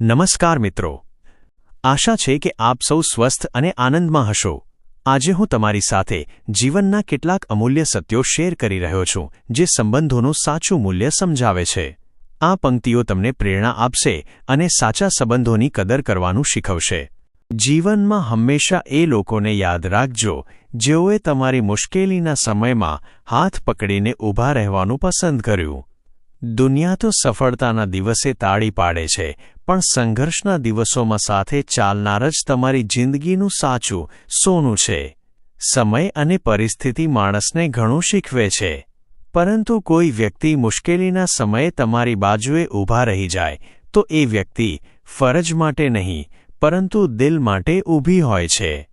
નમસ્કાર મિત્રો. આશા છે કે આપ સૌ સ્વસ્થ અને આનંદમાં હશો. આજે હું તમારી સાથે જીવનના કેટલાક અમૂલ્ય સત્યો શેર કરી રહ્યો છું, જે સંબંધોનું સાચું મૂલ્ય સમજાવે છે. આ પંક્તિઓ તમને પ્રેરણા આપશે અને સાચા સંબંધોની કદર કરવાનું શીખવશે. જીવનમાં હંમેશા એ લોકોને યાદ રાખજો, જેઓએ તમારી મુશ્કેલીના સમયમાં હાથ પકડીને ઊભા રહેવાનું પસંદ કર્યું. દુનિયા તો સફળતાના દિવસે તાળી પાડે છે, પણ સંઘર્ષના દિવસોમાં સાથે ચાલનાર જ તમારી જિંદગીનું સાચું, સોનું છે. સમય અને પરિસ્થિતિ માણસને ઘણું શીખવે છે. પરંતુ કોઈ વ્યક્તિ મુશ્કેલીના સમયે તમારી બાજુએ ઊભા રહી જાય, તો એ વ્યક્તિ ફરજ માટે નહીં, પરંતુ દિલ માટે ઊભી હોય છે.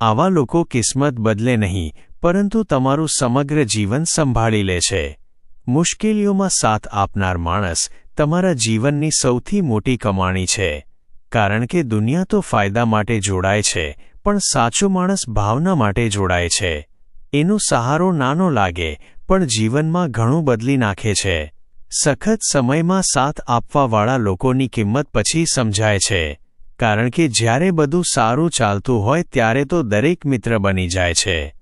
આવા લોકો કિસ્મત બદલે નહીં, પરંતુ તમારું સમગ્ર જીવન સંભાળી લે છે. મુશ્કેલીઓમાં સાથ આપનાર માણસ તમારા જીવનની સૌથી મોટી કમાણી છે. કારણ કે દુનિયા તો ફાયદા માટે જોડાય છે, પણ સાચો માણસ ભાવના માટે જોડાય છે. એનો સહારો નાનો લાગે, પણ જીવનમાં ઘણું બદલી નાખે છે. સખત સમયમાં સાથ આપવાવાળા લોકોની કિંમત પછી સમજાય છે. કારણ કે જ્યારે બધું સારું ચાલતું હોય ત્યારે તો દરેક મિત્ર બની જાય છે.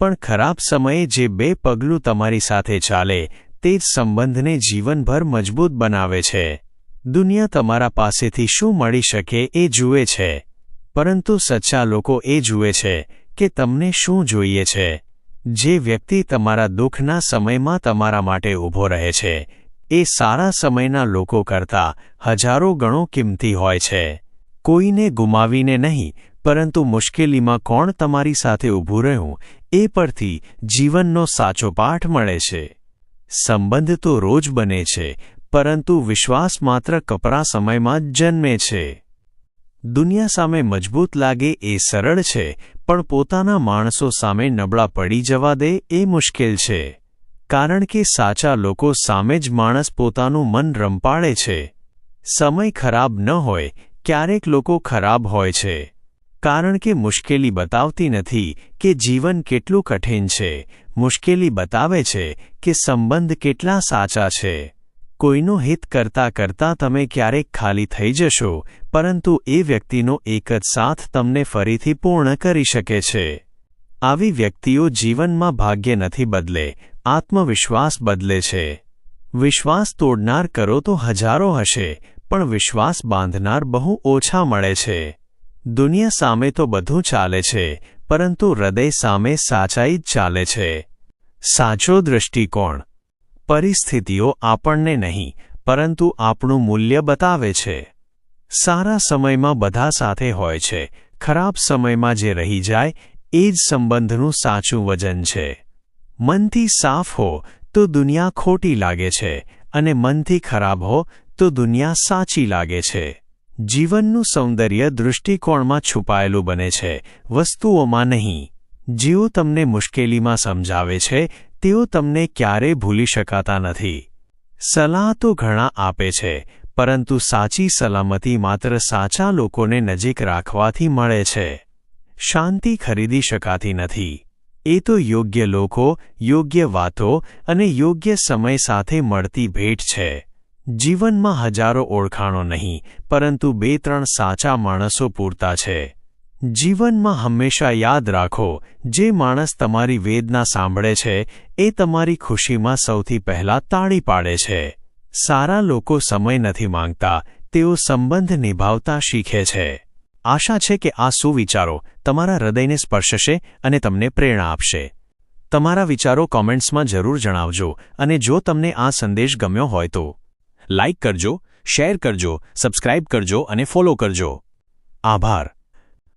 પણ ખરાબ સમયે જે બે પગલું તમારી સાથે ચાલે તે જ સંબંધને જીવનભર મજબૂત બનાવે છે. દુનિયા તમારા પાસેથી શું મળી શકે એ જુએ છે. પરંતુ સચ્ચા લોકો એ જુએ છે કે તમને શું જોઈએ છે. જે વ્યક્તિ તમારા દુઃખના સમયમાં તમારા માટે ઊભો રહે છે, એ સારા સમયના લોકો કરતાં હજારો ગણો કિંમતી હોય છે. કોઈને ગુમાવીને નહીં, પરંતુ મુશ્કેલીમાં કોણ તમારી સાથે ઊભું રહ્યું, એ પરથી જીવનનો સાચો પાઠ મળે છે. સંબંધ તો રોજ બને છે, પરંતુ વિશ્વાસ માત્ર કપરા સમયમાં જ જન્મે છે. દુનિયા સામે મજબૂત લાગે એ સરળ છે, પણ પોતાના માણસો સામે નબળા પડી જવા દે એ મુશ્કેલ છે. કારણ કે સાચા લોકો સામે જ માણસ પોતાનું મન રંપાળે છે. સમય ખરાબ ન હોય, ક્યારેક લોકો ખરાબ હોય છે. કારણ કે મુશ્કેલી બતાવતી નથી કે જીવન કેટલું કઠિન છે. મુશ્કેલી બતાવે છે કે સંબંધ કેટલા સાચા છે. કોઈનું હિત કરતા કરતા તમે ક્યારેક ખાલી થઈ જશો, પરંતુ એ વ્યક્તિનો એક જ સાથ તમને ફરીથી પૂર્ણ કરી શકે છે. આવી વ્યક્તિઓ જીવનમાં ભાગ્ય નથી બદલે, આત્મવિશ્વાસ બદલે છે. વિશ્વાસ તોડનાર કરો તો હજારો હશે, પણ વિશ્વાસ બાંધનાર બહુ ઓછા મળે છે. દુનિયા સામે તો બધું ચાલે છે, પરંતુ હૃદય સામે સાચાઈ જ ચાલે છે. સાચો દૃષ્ટિકોણ પરિસ્થિતિઓ આપણને નહીં, પરંતુ આપણું મૂલ્ય બતાવે છે. સારા સમયમાં બધા સાથે હોય છે, ખરાબ સમયમાં જે રહી જાય, એ જ સંબંધનું સાચું વજન છે. મનથી સાફ હો, તો દુનિયા ખોટી લાગે છે, અને મનથી ખરાબ હો, તો દુનિયા સાચી લાગે છે. જીવનનું સૌંદર્ય દૃષ્ટિકોણમાં છુપાયેલું બને છે. વસ્તુઓમાં નહીં. જેઓ તમને મુશ્કેલીમાં સમજાવે છે. તેઓ તમને ક્યારે ભૂલી શકાતા નથી. સલાહ તો ઘણા આપે છે, પરંતુ સાચી સલામતી માત્ર સાચા લોકોને નજીક રાખવાથી મળે છે. શાંતિ ખરીદી શકાતી નથી. એ તો યોગ્ય લોકો, યોગ્ય વાતો અને યોગ્ય સમય સાથે મળતી ભેટ છે. જીવનમાં હજારો ઓળખાણો નહીં, પરંતુ બે ત્રણ સાચા માણસો પૂરતા છે. જીવનમાં હંમેશા યાદ રાખો, જે માણસ તમારી વેદના સાંભળે છે, એ તમારી ખુશીમાં સૌથી પહેલાં તાળી પાડે છે. સારા લોકો સમય નથી માંગતા, તેઓ સંબંધ નિભાવતા શીખે છે. આશા છે કે આ સુવિચારો તમારા હૃદયને સ્પર્શશે અને તમને પ્રેરણા આપશે. તમારા વિચારો કોમેન્ટ્સમાં જરૂર જણાવજો અને જો તમને આ સંદેશ ગમ્યો હોય તો લાઇક કરજો શેર કરજો સબસ્ક્રાઇબ કરજો અને ફોલો કરજો. આભાર.